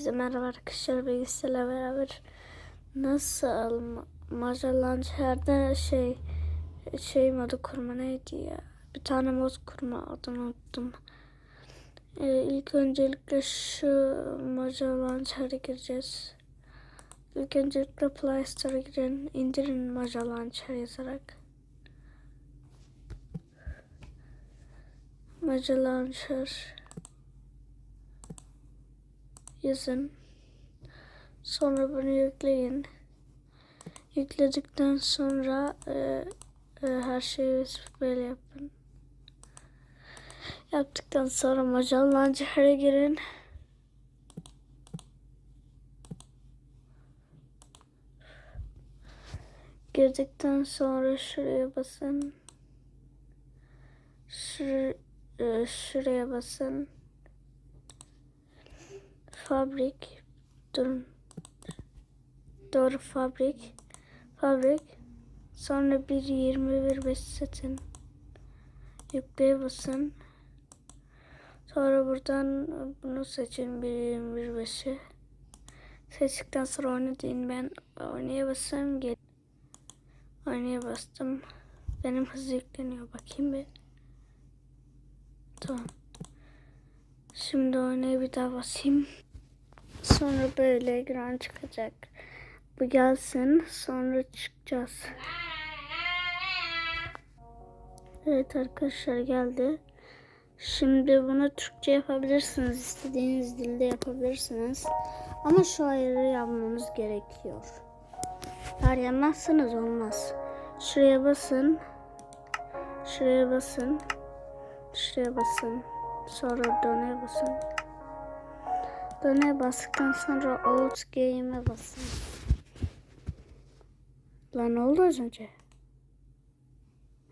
Herkese merhaba arkadaşlar bilgisayarla beraber nasıl Majalancher'de şey şey modu kurma neydi ya bir tane mod kurma adını unuttum. Ee, ilk öncelikle şu Majalancher'e gireceğiz. İlk öncelikle Play Store'a girin indirin Majalancher yazarak. Majalancher yazın. Sonra bunu yükleyin. Yükledikten sonra e, e, her şeyi böyle yapın. Yaptıktan sonra Macal Launcher'a girin. Girdikten sonra şuraya basın. Şur, e, şuraya basın fabrik. Durun. Doğru fabrik. Fabrik. Sonra bir 21 5 seçin yükleye basın. Sonra buradan bunu seçin bir 21 5'i seçtikten sonra oyna deyin ben oynaya basayım gel. Oynaya bastım. Benim hızlı yükleniyor bakayım bir. Tamam. Şimdi oynaya bir daha basayım Sonra böyle ekran çıkacak. Bu gelsin. Sonra çıkacağız. Evet arkadaşlar geldi. Şimdi bunu Türkçe yapabilirsiniz. İstediğiniz dilde yapabilirsiniz. Ama şu ayarı yapmamız gerekiyor. Eğer yapmazsanız olmaz. Şuraya basın. Şuraya basın. Şuraya basın. Sonra döneye basın. Döne bastıktan sonra out game'e basın. Lan ne oldu az önce?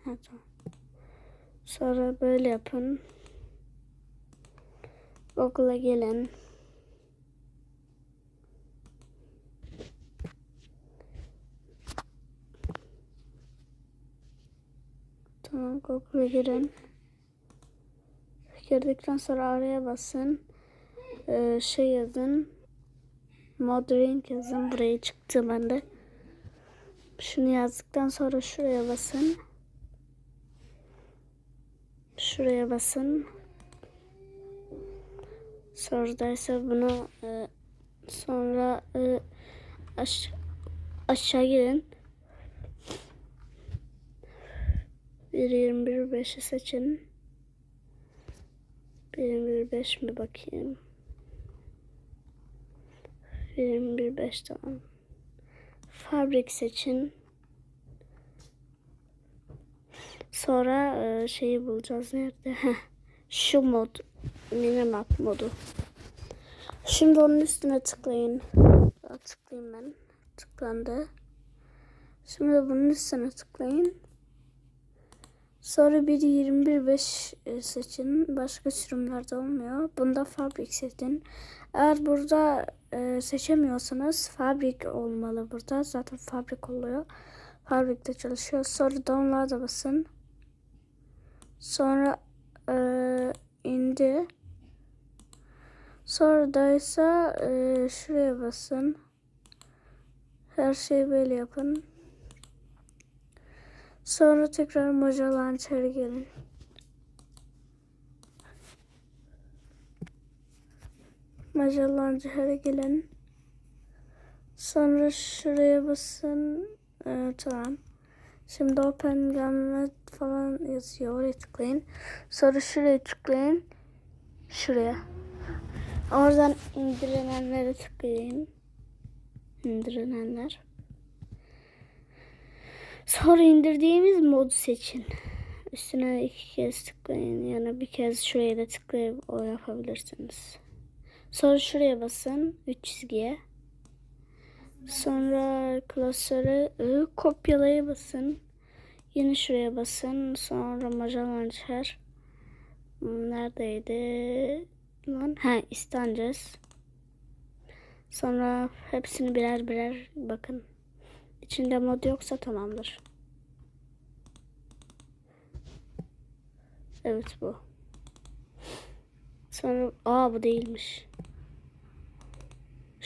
Ha, tamam. Sonra böyle yapın. Google'a gelin. Tamam Google'a girin. Girdikten sonra araya basın e, şey yazın. Moddering yazın. Buraya çıktı bende. Şunu yazdıktan sonra şuraya basın. Şuraya basın. Sonraysa bunu e, sonra e, aş aşağı girin. 1.21.5'i seçin. 1.21.5 mi bakayım? 21.5 tamam. Fabrik seçin. Sonra e, şeyi bulacağız nerede? Şu mod. Minimap modu. Şimdi onun üstüne tıklayın. Daha tıklayayım ben. Tıklandı. Şimdi bunun üstüne tıklayın. Sonra bir 21.5 e, seçin. Başka sürümlerde olmuyor. Bunda fabrik seçin. Eğer burada e, seçemiyorsanız fabrik olmalı burada. Zaten fabrik oluyor. Fabrikte çalışıyor. Sonra download'a basın. Sonra e, indi. Sonra da ise e, şuraya basın. Her şeyi böyle yapın. Sonra tekrar Moja Launcher'a gelin. Moja Launcher'a gelin. Sonra şuraya basın. Ee, tamam. Şimdi Open Game falan yazıyor. Oraya tıklayın. Sonra şuraya tıklayın. Şuraya. Oradan indirilenlere tıklayın. İndirilenler. Sonra indirdiğimiz modu seçin. Üstüne iki kez tıklayın. Yani bir kez şuraya da tıklayıp o yapabilirsiniz. Sonra şuraya basın. Üç çizgiye. Sonra klasörü ı, kopyalaya basın. Yine şuraya basın. Sonra Maja Launcher. Neredeydi? Lan? Ha isteneceğiz. Sonra hepsini birer birer bakın. İçinde mod yoksa tamamdır. Evet bu. Sonra aa bu değilmiş.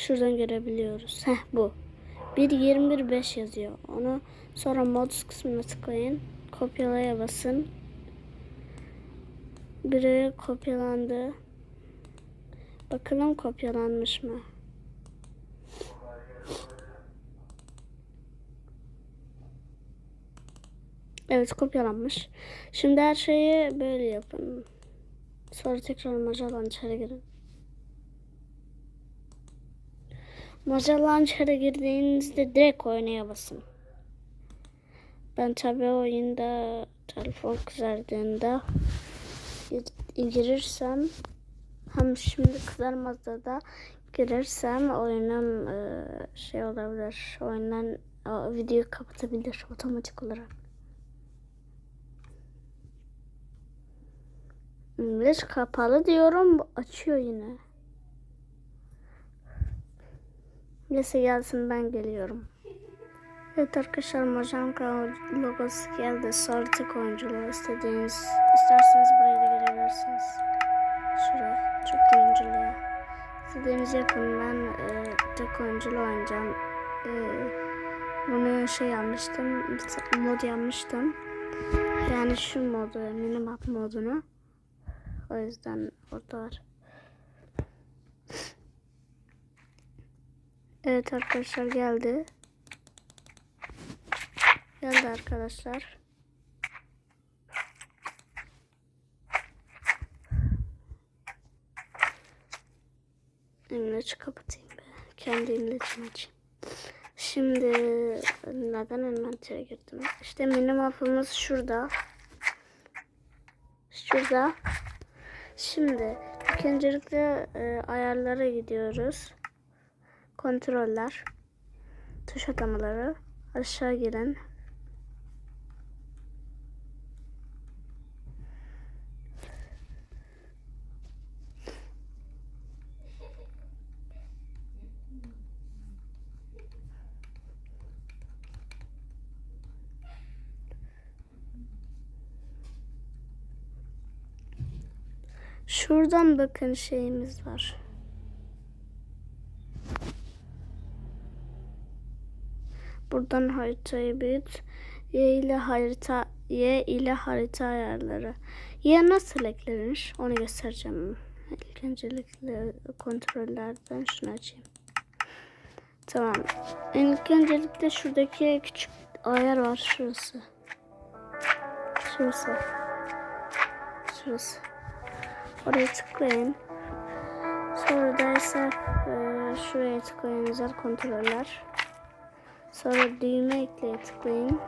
Şuradan görebiliyoruz. Heh bu. 1.21.5 yazıyor. Onu sonra mods kısmına tıklayın. Kopyalaya basın. Biri kopyalandı. Bakalım kopyalanmış mı? Evet kopyalanmış. Şimdi her şeyi böyle yapın. Sonra tekrar Magellan içeri girin. Magellan içeri girdiğinizde direkt oynaya basın. Ben tabi oyunda telefon kızardığında gir- girirsem hem şimdi kızarmazda da girersem oyunum e, şey olabilir. Oyundan videoyu kapatabilir otomatik olarak. İngiliz kapalı diyorum açıyor yine. Neyse gelsin ben geliyorum. Evet arkadaşlar Majanka logosu geldi. Sarıtık oyunculuğu istediğiniz isterseniz buraya da gelebilirsiniz. Şuraya çok oyunculuğa. İstediğinizi yapın ben e, tek oyunculu oynayacağım. E, bunu şey yapmıştım. Mod yapmıştım. Yani şu modu minimap modunu. O yüzden orada var. Evet arkadaşlar geldi. Geldi arkadaşlar. İmleç kapatayım be. Kendi imlecimi açayım. Şimdi neden envantere girdim? İşte minimapımız şurada. Şurada. Şimdi öncelikle e, ayarlara gidiyoruz. Kontroller. Tuş atamaları. Aşağı girin. Şuradan bakın şeyimiz var. Buradan haritayı büyüt. Y ile harita Y ile harita ayarları. Y nasıl eklenir? Onu göstereceğim. İlk öncelikle kontrollerden şunu açayım. Tamam. İlk öncelikle şuradaki küçük ayar var şurası. Şurası. Şurası. Oraya tıklayın. Sonra da ise e, şuraya tıklayın özel kontroller. Sonra düğme ekleye tıklayın.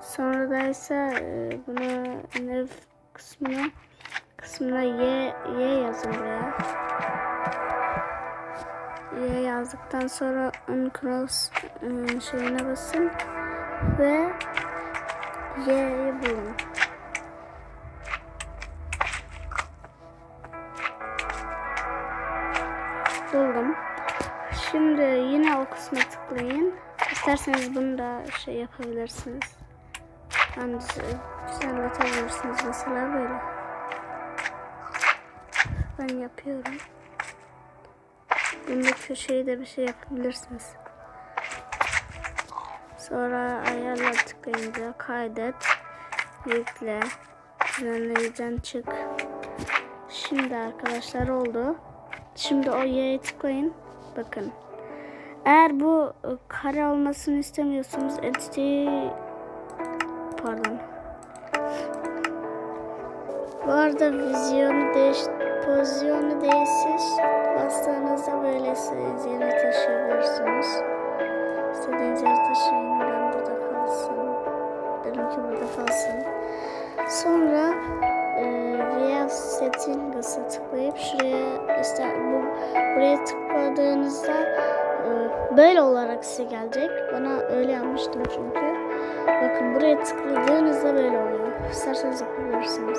Sonra da ise e, buna nav kısmına kısmına y y yazın buraya. Y yazdıktan sonra uncross e, şeyine basın ve y'yi bulun. İsterseniz bunu da şey yapabilirsiniz. Yani düzenletebilirsiniz mesela böyle. Ben yapıyorum. Bunda köşeyi de bir şey yapabilirsiniz. Sonra ayarlar tıklayınca kaydet, yükle, düzenleyiciden çık. Şimdi arkadaşlar oldu. Şimdi o Y'ye tıklayın. Bakın. Eğer bu e, kare olmasını istemiyorsanız entity pardon. Bu arada vizyonu değiş pozisyonu değişir. Bastığınızda böyle istediğiniz taşıyabilirsiniz. İstediğiniz yere taşıyın. Ben burada kalsın. Dedim ki burada kalsın. Sonra Via Settings'a tıklayıp şuraya işte bu buraya tıkladığınızda böyle olarak size gelecek. Bana öyle yapmıştım çünkü. Bakın buraya tıkladığınızda böyle oluyor. İsterseniz yapabilirsiniz.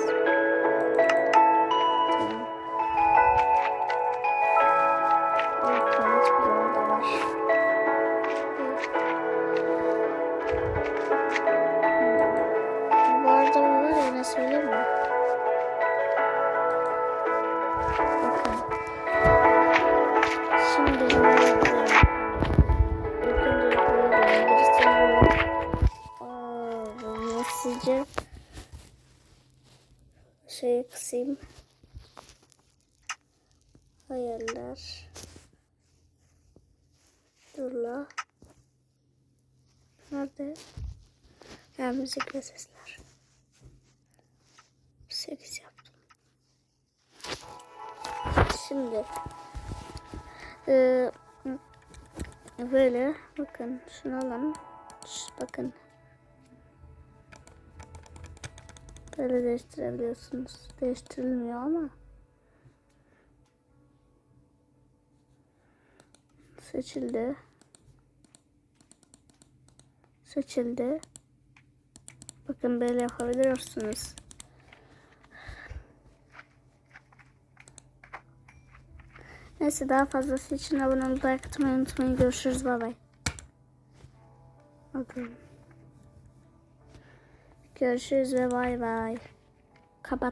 önce şey kısayım. Hayaller. Dur la. Nerede? Ya müzikle sesler. 8 yaptım. Şimdi e, böyle bakın şunu alalım. Bakın Böyle değiştirebiliyorsunuz. Değiştirilmiyor ama. Seçildi. Seçildi. Bakın böyle yapabiliyorsunuz. Neyse daha fazlası için abone olmayı, like atmayı unutmayın. Görüşürüz. Bay bay. Bakın. Görüşürüz ve bay bay. Kapat.